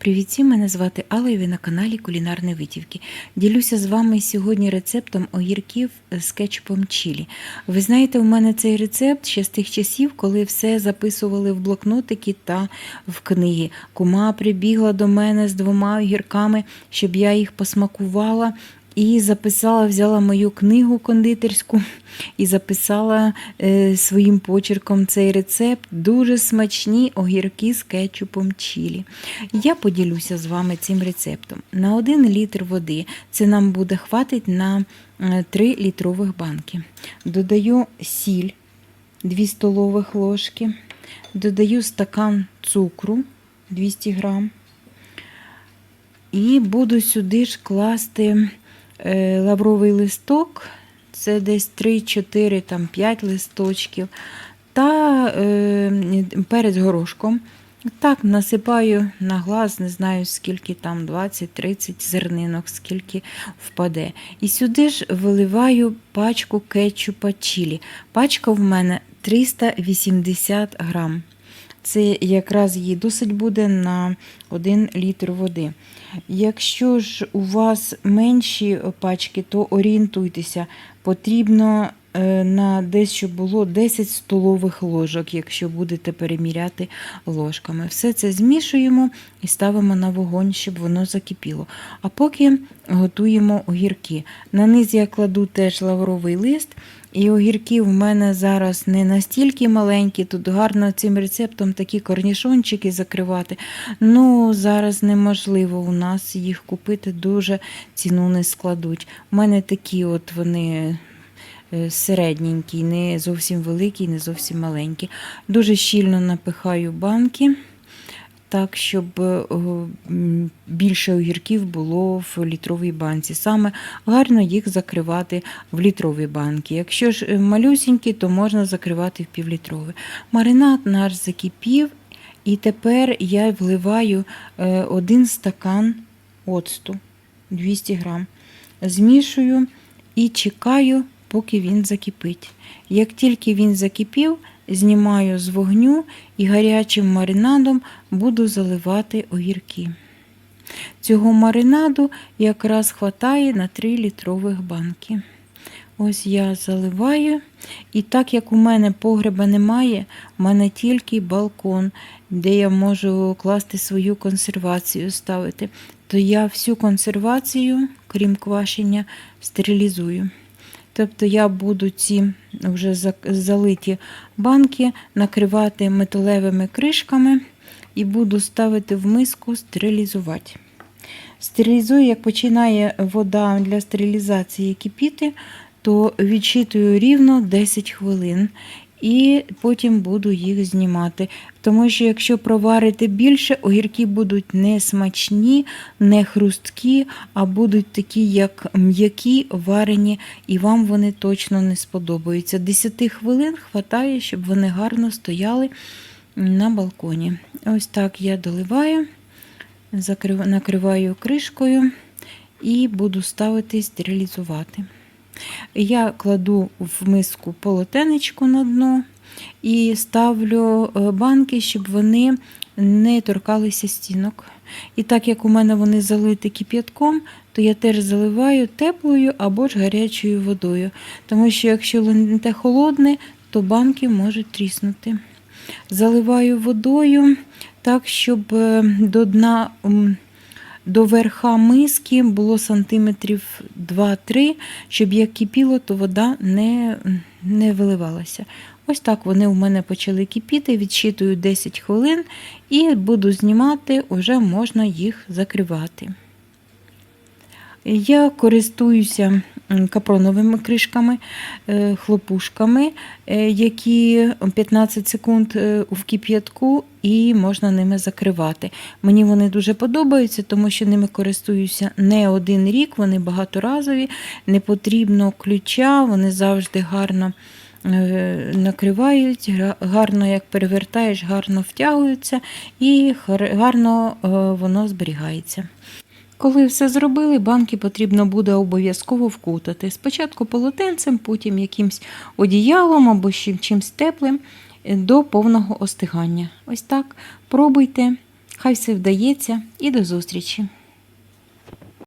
Привіт, мене звати Алла і ви на каналі Кулінарні Витівки. Ділюся з вами сьогодні рецептом огірків з кетчупом чілі. Ви знаєте, у мене цей рецепт ще з тих часів, коли все записували в блокнотики та в книги. Кума прибігла до мене з двома огірками, щоб я їх посмакувала. І записала, взяла мою книгу кондитерську і записала е, своїм почерком цей рецепт. Дуже смачні огірки з кетчупом чілі. Я поділюся з вами цим рецептом. На 1 літр води це нам буде хватить на 3 літрових банки. Додаю сіль 2 столових ложки, додаю стакан цукру 200 грам. І буду сюди ж класти е, лавровий листок, це десь 3-4, там 5 листочків, та е, перець горошком. Так, насипаю на глаз, не знаю, скільки там, 20-30 зернинок, скільки впаде. І сюди ж виливаю пачку кетчупа чілі. Пачка в мене 380 грам. Це якраз її досить буде на 1 літр води. Якщо ж у вас менші пачки, то орієнтуйтеся, потрібно на десь, щоб було 10 столових ложок, якщо будете переміряти ложками. Все це змішуємо і ставимо на вогонь, щоб воно закипіло. А поки готуємо огірки. На низ я кладу теж лавровий лист. І огірки в мене зараз не настільки маленькі, тут гарно цим рецептом такі корнішончики закривати. Ну, зараз неможливо у нас їх купити, дуже ціну не складуть. У мене такі от вони е, середненькі, не зовсім великі, не зовсім маленькі. Дуже щільно напихаю банки. Так, щоб е, більше огірків було в літровій банці. Саме гарно їх закривати в літрові банки. Якщо ж е, малюсінькі, то можна закривати в півлітрові. Маринад наш закипів, і тепер я вливаю один стакан оцту 200 грам. Змішую і чекаю, поки він закипить. Як тільки він закипів, знімаю з вогню і гарячим маринадом буду заливати огірки. Цього маринаду якраз хватає на 3 літрових банки. Ось я заливаю. І так як у мене погреба немає, у мене тільки балкон, де я можу класти свою консервацію ставити, то я всю консервацію, крім квашення, стерилізую. Тобто я буду ці вже залиті банки накривати металевими кришками і буду ставити в миску стерилізувати. Стерилізую, як починає вода для стерилізації кипіти, то відчитую рівно 10 хвилин. І потім буду їх знімати. Тому що, якщо проварити більше, огірки будуть не смачні, не хрусткі, а будуть такі, як м'які, варені, і вам вони точно не сподобаються. 10 хвилин хватає, щоб вони гарно стояли на балконі. Ось так я доливаю, накриваю кришкою і буду ставити стерилізувати. Я кладу в миску полотенечко на дно і ставлю е, банки, щоб вони не торкалися стінок. І так як у мене вони залиті кип'ятком, то я теж заливаю теплою або ж гарячою водою. Тому що, якщо те холодне, то банки можуть тріснути. Заливаю водою так, щоб е, до дна до верха миски було сантиметрів 2-3, щоб як кипіло, то вода не не виливалася. Ось так вони у мене почали кипіти, відчитую 10 хвилин і буду знімати, вже можна їх закривати. Я користуюся капроновими кришками, е, хлопушками, е, які 15 секунд е, в кип'ятку і можна ними закривати. Мені вони дуже подобаються, тому що ними користуюся не один рік, вони багаторазові, не потрібно ключа, вони завжди гарно. Накривають, гарно як перевертаєш, гарно втягуються і гарно воно зберігається. Коли все зробили, банки потрібно буде обов'язково вкутати. Спочатку полотенцем, потім якимсь одіялом або чимось теплим до повного остигання. Ось так пробуйте. Хай все вдається і до зустрічі!